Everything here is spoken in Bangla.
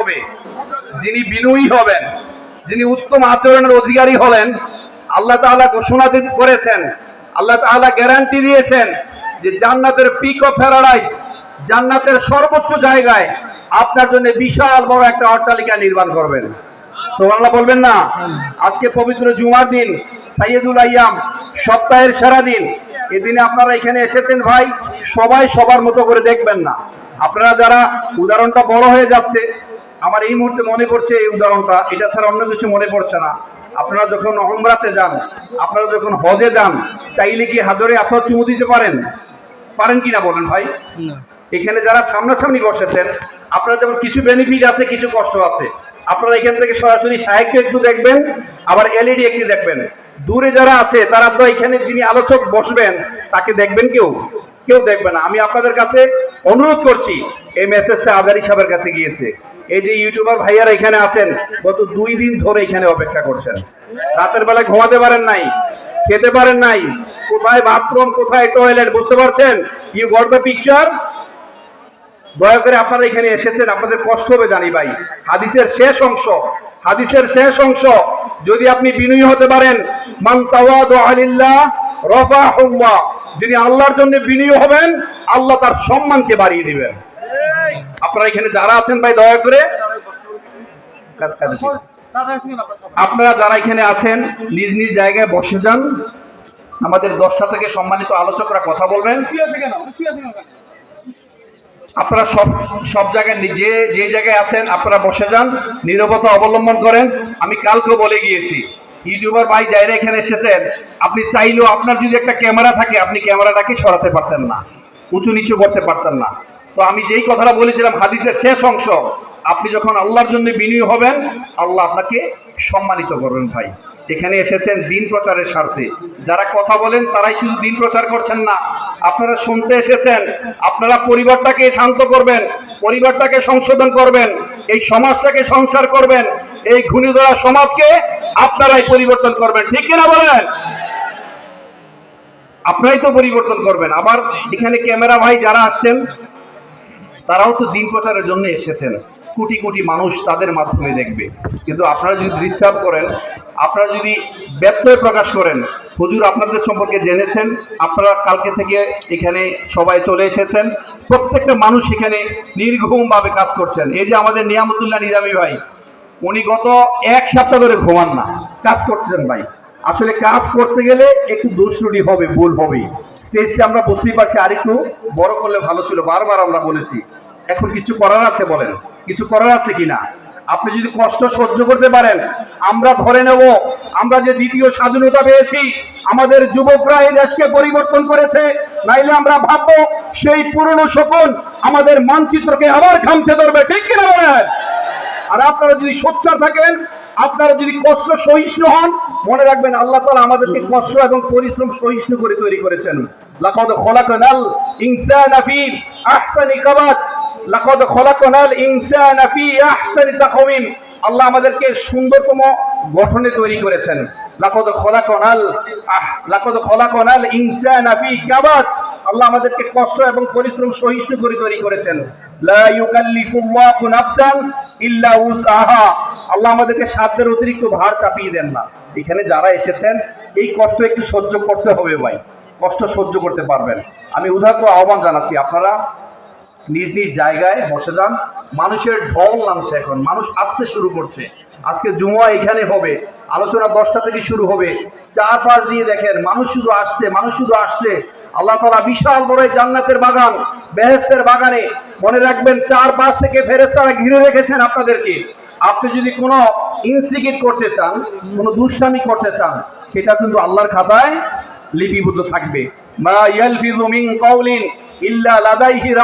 হবে, যিনি বিনয়ী হবেন, যিনি উত্তম আচরণের অধিকারী হলেন, আল্লাহ তাআলা ঘোষণা করেছেন, আল্লাহ তাআলা গ্যারান্টি দিয়েছেন যে জান্নাতের পিক অফ প্যারাডাইস জান্নাতের সর্বোচ্চ জায়গায় আপনার জন্য বিশাল বড় একটা অট্টালিকা নির্মাণ করবেন। সোমাল্লাহ বলবেন না? আজকে পবিত্র জুমার দিন, সাইয়েদুল আইয়াম সপ্তাহের সেরা দিন। এদিনে আপনারা এখানে এসেছেন ভাই, সবাই সবার মতো করে দেখবেন না। আপনারা যারা উদাহরণটা বড় হয়ে যাচ্ছে আমার এই মুহূর্তে মনে পড়ছে এই উদাহরণটা এটা ছাড়া অন্য কিছু মনে পড়ছে না। আপনারা যখন অমরাতে যান আপনারা যখন হজে যান চাইলে কি হাজরে আসাদ চুমু দিতে পারেন? পারেন কিনা বলেন ভাই? এখানে যারা সামনাসামনি বসেছেন আপনারা যেমন কিছু বেনিফিট আছে কিছু কষ্ট আছে আপনারা এখান থেকে সরাসরি সাহিত্য একটু দেখবেন আবার এলইডি একটু দেখবেন। দূরে যারা আছে তারা তো এখানে যিনি আলোচক বসবেন তাকে দেখবেন কেউ? কেউ দেখবে না। আমি আপনাদের কাছে অনুরোধ করছি এই মেসেজটা আজারি সাহেবের কাছে গিয়েছে। এই যে ইউটিউবার ভাইয়ারা এখানে আছেন, গত দুই দিন ধরে এখানে অপেক্ষা করছেন। রাতের বেলায় ঘুমাতে পারেন নাই, খেতে পারেন নাই, কোথায় বাথরুম কোথায় টয়লেট বুঝতে পারছেন? ইউ গট দ্য পিকচার দয়া করে আপনারা এখানে এসেছেন, আপনাদের কষ্ট হবে জানি ভাই। হাদিসের শেষ অংশ, হাদিসের শেষ অংশ। যদি আপনি বিনয়ী হতে পারেন, মান তাওয়াদু আলিল্লাহ, রাফাহুল্লাহ। যিনি আল্লাহর জন্য বিনয়ী হবেন, আল্লাহ তার সম্মানকে বাড়িয়ে দিবেন। আপনারা এখানে যারা আছেন ভাই, দয়া করে আপনারা যারা এখানে আছেন, নিজ নিজ জায়গায় বসে যান। আমাদের দশটা থেকে সম্মানিত আলোচকরা কথা বলবেন। আপনারা সব সব জায়গায় যে যে জায়গায় আছেন, আপনারা বসে যান, নীরবতা অবলম্বন করেন। আমি কালকে বলে গিয়েছি, ইউটিউবার ভাই যাইরা এখানে এসেছেন, আপনি চাইলেও আপনার যদি একটা ক্যামেরা থাকে, আপনি ক্যামেরাটাকে সরাতে পারতেন না, উঁচু নিচু করতে পারতেন না। তো আমি যেই কথাটা বলেছিলাম, হাদিসের শেষ অংশ, আপনি যখন আল্লাহর জন্য বিনয়ী হবেন, আল্লাহ আপনাকে সম্মানিত করবেন ভাই। এখানে এসেছেন দিন প্রচারের স্বার্থে। যারা কথা বলেন, তারাই শুধু দিন প্রচার করছেন না। আপনারা শুনতে এসেছেন, আপনারা পরিবারটাকে শান্ত করবেন, পরিবারটাকে সংশোধন করবেন, এই সমাজটাকে সংসার করবেন, এই ঘুণি ধরা সমাজকে আপনারাই পরিবর্তন করবেন। ঠিক কিনা বলেন? আপনারাই তো পরিবর্তন করবেন। আবার এখানে ক্যামেরা ভাই যারা আসছেন তারাও তো দিন প্রচারের জন্য এসেছেন। কোটি কোটি মানুষ তাদের মাধ্যমে দেখবে। কিন্তু আপনারা যদি ডিস্টার্ব করেন, আপনারা যদি ব্যত্যয় প্রকাশ করেন, হুজুর আপনাদের সম্পর্কে জেনেছেন, আপনারা কালকে থেকে এখানে সবাই চলে এসেছেন, প্রত্যেকটা মানুষ এখানে নির্ঘুমভাবে কাজ করছেন। এই যে আমাদের নিয়ামতুল্লাহ নিজামী ভাই, উনি গত এক সপ্তাহ ধরে ঘুমান না। কাজ করছেন ভাই। আসলে কাজ করতে গেলে একটু দোষ ত্রুটি হবে, ভুল হবে। স্টেজকে আমরা বুঝতেই পারছি, আরেকটু বড় করলে ভালো ছিল, বারবার আমরা বলেছি। এখন কিছু করার আছে বলেন। কিছু করার আছে কিনা? আপনি যদি কষ্ট সহ্য করতে পারেন, আমরা ধরে নেব, আমরা যে দ্বিতীয় স্বাধীনতা পেয়েছি, আমাদের যুবকরা এই দেশকে পরিবর্তন করেছে, নাইলে আমরা ভাববো সেই পুরনো শকুন আমাদের মানচিত্রকে আবার খামছে ধরবে, ঠিক কিনা বলেন? আর আপনারা যদি সোচ্চার থাকেন, আপনারা যদি কষ্ট সহিষ্ণু হন, মনে রাখবেন আল্লাহ তাআলা আমাদেরকে কষ্ট এবং পরিশ্রম সহিষ্ণু করে তৈরি করেছেন। লাকাদ খলাকনাল ইনসানা ফি আহসানি কাবাত। লাকাদ খলাকনাল ইনসানা ফি আহসানি তাকওয়িম। আল্লাহ আমাদেরকে সুন্দরতম গঠনে তৈরি করেছেন। লাকাদ খলাকনাল লাকাদ খলাকনাল ইনসানা ফি কাবাত। আল্লাহ আমাদেরকে কষ্ট এবং পরিশ্রম সহিষ্ণু করে তৈরি করেছেন। লা ইউকাল্লিফুল্লাহু নাফসান ইল্লা উসআহা। আল্লাহ আমাদেরকে সাধ্যের অতিরিক্ত ভার চাপিয়ে দেন না। এখানে যারা এসেছেন, এই কষ্ট একটু সহ্য করতে হবে ভাই। কষ্ট সহ্য করতে পারবেন। আমি উদাহরণ, আহ্বান জানাচ্ছি আপনারা। নিজ নিজ জায়গায় বসে যান। মানুষের ঢল নামছে এখন। মানুষ আসতে শুরু করছে। আজকে জুমা এখানে হবে। আলোচনা দশটা থেকে শুরু হবে। চার পাঁচ দিয়ে দেখেন, মানুষ শুধু আসছে, মানুষ শুধু আসছে। আল্লাহ তালা বিশাল বড় জান্নাতের বাগান বেহেস্তের বাগানে। মনে রাখবেন চার পাঁচ থেকে ফেরেস্তারা ঘিরে রেখেছেন আপনাদেরকে। আপনি যদি কোনো ইনসিগেট করতে চান, কোনো দুষ্টামি করতে চান, সেটা কিন্তু আল্লাহর খাতায় লিপিবদ্ধ থাকবে। মা ইয়ালফিযু মিন কাউলিন ইল্লা লাদাইহি